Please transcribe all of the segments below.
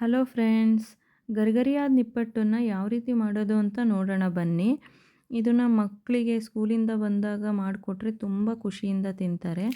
Hello friends, ಗರಿಗರಿಯಾದ ನಿಪ್ಪಟ್ಟನ್ನು ಯಾವ ರೀತಿ ಮಾಡೋದು ಅಂತ ನೋಡೋಣ ಬನ್ನಿ. ಇದನ್ನು ಮಕ್ಕಳಿಗೆ ಸ್ಕೂಲಿಂದ ಬಂದಾಗ ಮಾಡಿಕೊಟ್ರೆ ತುಂಬ ಖುಷಿಯಿಂದ ತಿಂತಾರೆ.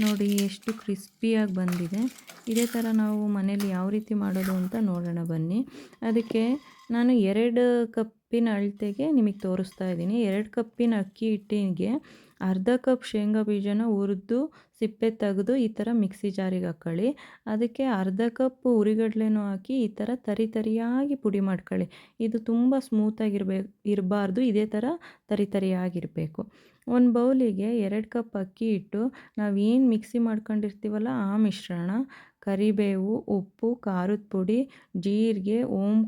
ನೋಡಿ, ಎಷ್ಟು ಕ್ರಿಸ್ಪಿಯಾಗಿ ಬಂದಿದೆ. ಇದೇ ಥರ ನಾವು ಮನೇಲಿ ಯಾವ ರೀತಿ ಮಾಡೋದು ಅಂತ ನೋಡೋಣ ಬನ್ನಿ. ಅದಕ್ಕೆ ನಾನು ಎರಡು ಕಪ್ಪಿನ ಅಳತೆಗೆ ನಿಮಗೆ ತೋರಿಸ್ತಾ ಇದ್ದೀನಿ. ಎರಡು ಕಪ್ಪಿನ ಅಕ್ಕಿ ಹಿಟ್ಟಿಗೆ ಅರ್ಧ ಕಪ್ ಶೇಂಗಾ ಬೀಜನ ಹುರಿದು ಸಿಪ್ಪೆ ತೆಗೆದು ಈ ಥರ ಮಿಕ್ಸಿ ಜಾರಿಗೆ ಹಾಕ್ಕೊಳ್ಳಿ ಅದಕ್ಕೆ ಅರ್ಧ ಕಪ್ ಉರಿಗಡ್ಲೆನೂ ಹಾಕಿ ಈ ಥರ ತರಿ ತರಿಯಾಗಿ ಪುಡಿ ಮಾಡ್ಕೊಳ್ಳಿ. ಇದು ತುಂಬ ಸ್ಮೂತಾಗಿರ್ಬೇಕು ಇರಬಾರ್ದು, ಇದೇ ಥರ ತರಿ ತರಿಯಾಗಿರಬೇಕು. ಒಂದು ಬೌಲಿಗೆ ಎರಡು ಕಪ್ ಅಕ್ಕಿ ಇಟ್ಟು ನಾವೇನು ಮಿಕ್ಸಿ ಮಾಡ್ಕೊಂಡಿರ್ತೀವಲ್ಲ ಆ ಮಿಶ್ರಣ, ಕರಿಬೇವು, ಉಪ್ಪು, ಖಾರದ ಪುಡಿ, ಜೀರಿಗೆ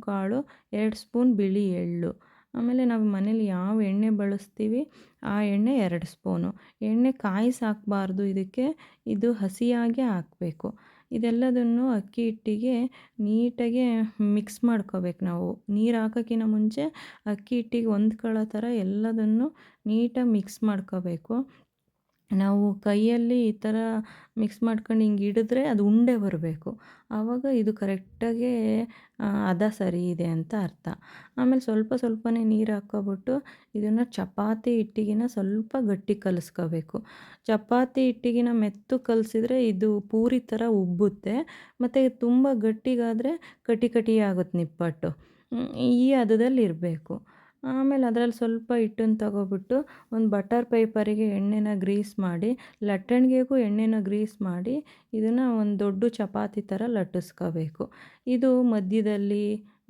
ಕಾಳು ಎರಡು ಸ್ಪೂನ್ ಬಿಳಿ ಎಳ್ಳು. ಆಮೇಲೆ ನಾವು ಮನೇಲಿ ಯಾವ ಎಣ್ಣೆ ಬಳಸ್ತೀವಿ? ಆ ಎಣ್ಣೆ ಎರಡು ಸ್ಪೂನು. ಎಣ್ಣೆ ಕಾಯಿಸಿ ಹಾಕ್ಬಾರ್ದು ಇದಕ್ಕೆ ಇದು ಹಸಿಯಾಗೆ ಹಾಕಬೇಕು. ಇದೆಲ್ಲದನ್ನು ಅಕ್ಕಿ ಹಿಟ್ಟಿಗೆ ನೀಟಾಗಿ ಮಿಕ್ಸ್ ಮಾಡ್ಕೋಬೇಕು ನಾವು. ನೀರು ಹಾಕೋಕ್ಕಿಂತ ಮುಂಚೆ ಅಕ್ಕಿ ಹಿಟ್ಟಿಗೆ ಹೊಂದ್ಕೊಳ್ಳೋ ಥರ ಎಲ್ಲದನ್ನು ನೀಟಾಗಿ ಮಿಕ್ಸ್ ಮಾಡ್ಕೋಬೇಕು. ನಾವು ಕೈಯಲ್ಲಿ ಈ ಥರ ಮಿಕ್ಸ್ ಮಾಡ್ಕೊಂಡು ಹಿಂಗೆ ಹಿಡಿದ್ರೆ ಅದು ಉಂಡೆ ಬರಬೇಕು. ಆವಾಗ ಇದು ಕರೆಕ್ಟಾಗಿ ಹದ ಸರಿ ಇದೆ ಅಂತ ಅರ್ಥ. ಆಮೇಲೆ ಸ್ವಲ್ಪ ಸ್ವಲ್ಪನೇ ನೀರು ಹಾಕೋಬಿಟ್ಟು ಇದನ್ನು ಚಪಾತಿ ಹಿಟ್ಟಿಗಿನ ಸ್ವಲ್ಪ ಗಟ್ಟಿ ಕಲಿಸ್ಕೋಬೇಕು. ಚಪಾತಿ ಹಿಟ್ಟಿಗಿನ ಮೆತ್ತು ಕಲಸಿದ್ರೆ ಇದು ಪೂರಿ ಥರ ಉಬ್ಬುತ್ತೆ. ಮತ್ತು ತುಂಬ ಗಟ್ಟಿಗಾದರೆ ಕಟಿ ಕಟಿ ಆಗುತ್ತೆ ನಿಪ್ಪಟ್ಟು ಈ ಹದದಲ್ಲಿ ಇರಬೇಕು ಆಮೇಲೆ ಅದ್ರಲ್ಲಿ ಸ್ವಲ್ಪ ಹಿಟ್ಟನ್ನು ತಗೊಬಿಟ್ಟು ಒಂದು ಬಟರ್ ಪೇಪರಿಗೆ ಎಣ್ಣೆನ ಗ್ರೀಸ್ ಮಾಡಿ, ಲಟ್ಟಣಿಗೆಗೂ ಎಣ್ಣೆನ ಗ್ರೀಸ್ ಮಾಡಿ, ಇದನ್ನು ಒಂದು ದೊಡ್ಡ ಚಪಾತಿ ಥರ ಲಟ್ಟಿಸ್ಕೋಬೇಕು. ಇದು ಮಧ್ಯದಲ್ಲಿ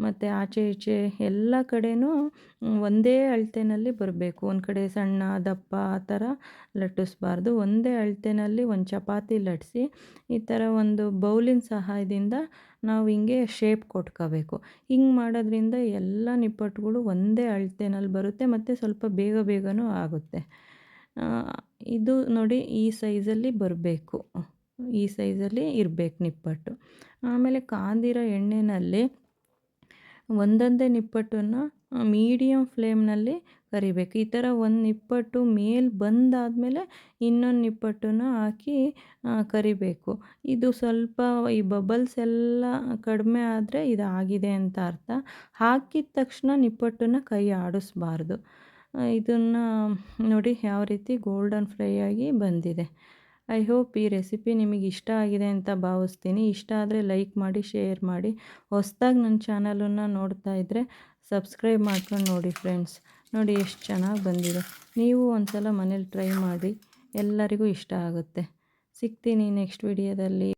ಮತ್ತು ಆಚೆ ಈಚೆ ಎಲ್ಲ ಕಡೆಯೂ ಒಂದೇ ಅಳತೆನಲ್ಲಿ ಬರಬೇಕು. ಒಂದು ಕಡೆ ಸಣ್ಣ, ದಪ್ಪ ಆ ಥರ ಲಟ್ಟಿಸ್ಬಾರ್ದು. ಒಂದೇ ಅಳತೆನಲ್ಲಿ ಒಂದು ಚಪಾತಿ ಲಟ್ಟಿಸಿ ಈ ಥರ ಒಂದು ಬೌಲಿನ ಸಹಾಯದಿಂದ ನಾವು ಹಿಂಗೆ ಶೇಪ್ ಕೊಟ್ಕೋಬೇಕು. ಹಿಂಗೆ ಮಾಡೋದ್ರಿಂದ ಎಲ್ಲ ನಿಪ್ಪಟ್ಟುಗಳು ಒಂದೇ ಅಳತೆನಲ್ಲಿ ಬರುತ್ತೆ ಮತ್ತು ಸ್ವಲ್ಪ ಬೇಗ ಬೇಗನೂ ಆಗುತ್ತೆ. ಇದು ನೋಡಿ ಈ ಸೈಜಲ್ಲಿ ಬರಬೇಕು. ಈ ಸೈಜಲ್ಲಿ ಇರಬೇಕು ನಿಪ್ಪಟ್ಟು. ಆಮೇಲೆ ಕಾದಿರೋ ಎಣ್ಣೆಯಲ್ಲಿ ಒಂದೊಂದೇ ನಿಪ್ಪಟ್ಟನ್ನು ಮೀಡಿಯಮ್ ಫ್ಲೇಮ್ನಲ್ಲಿ ಕರಿಬೇಕು. ಈ ಥರ ಒಂದು ನಿಪ್ಪಟ್ಟು ಮೇಲೆ ಬಂದಾದಮೇಲೆ ಇನ್ನೊಂದು ನಿಪ್ಪಟ್ಟನ್ನು ಹಾಕಿ ಕರಿಬೇಕು. ಇದು ಸ್ವಲ್ಪ ಈ ಬಬಲ್ಸ್ ಎಲ್ಲ ಕಡಿಮೆ ಆದರೆ ಇದು ಆಗಿದೆ ಅಂತ ಅರ್ಥ. ಹಾಕಿದ ತಕ್ಷಣ ನಿಪ್ಪಟ್ಟನ್ನು ಕೈ ಆಡಿಸ್ಬಾರ್ದು. ಇದನ್ನು ನೋಡಿ ಯಾವ ರೀತಿ ಗೋಲ್ಡನ್ ಫ್ರೈ ಆಗಿ ಬಂದಿದೆ. ಐ ಹೋಪ್ ಈ ರೆಸಿಪಿ ನಿಮಗೆ ಇಷ್ಟ ಆಗಿದೆ ಅಂತ ಭಾವಿಸ್ತೀನಿ. ಇಷ್ಟ ಆದರೆ ಲೈಕ್ ಮಾಡಿ, ಶೇರ್ ಮಾಡಿ. ಹೊಸ್ದಾಗಿ ನನ್ನ ಚಾನಲನ್ನು ನೋಡ್ತಾ ಇದ್ದರೆ ಸಬ್ಸ್ಕ್ರೈಬ್ ಮಾಡ್ಕೊಂಡು ನೋಡಿ ಫ್ರೆಂಡ್ಸ್. ನೋಡಿ ಎಷ್ಟು ಚೆನ್ನಾಗಿ ಬಂದಿದೆ. ನೀವು ಒಂದು ಸಲ ಮನೇಲಿ ಟ್ರೈ ಮಾಡಿ. ಎಲ್ಲರಿಗೂ ಇಷ್ಟ ಆಗುತ್ತೆ. ಸಿಗ್ತೀನಿ ನೆಕ್ಸ್ಟ್ ವಿಡಿಯೋದಲ್ಲಿ.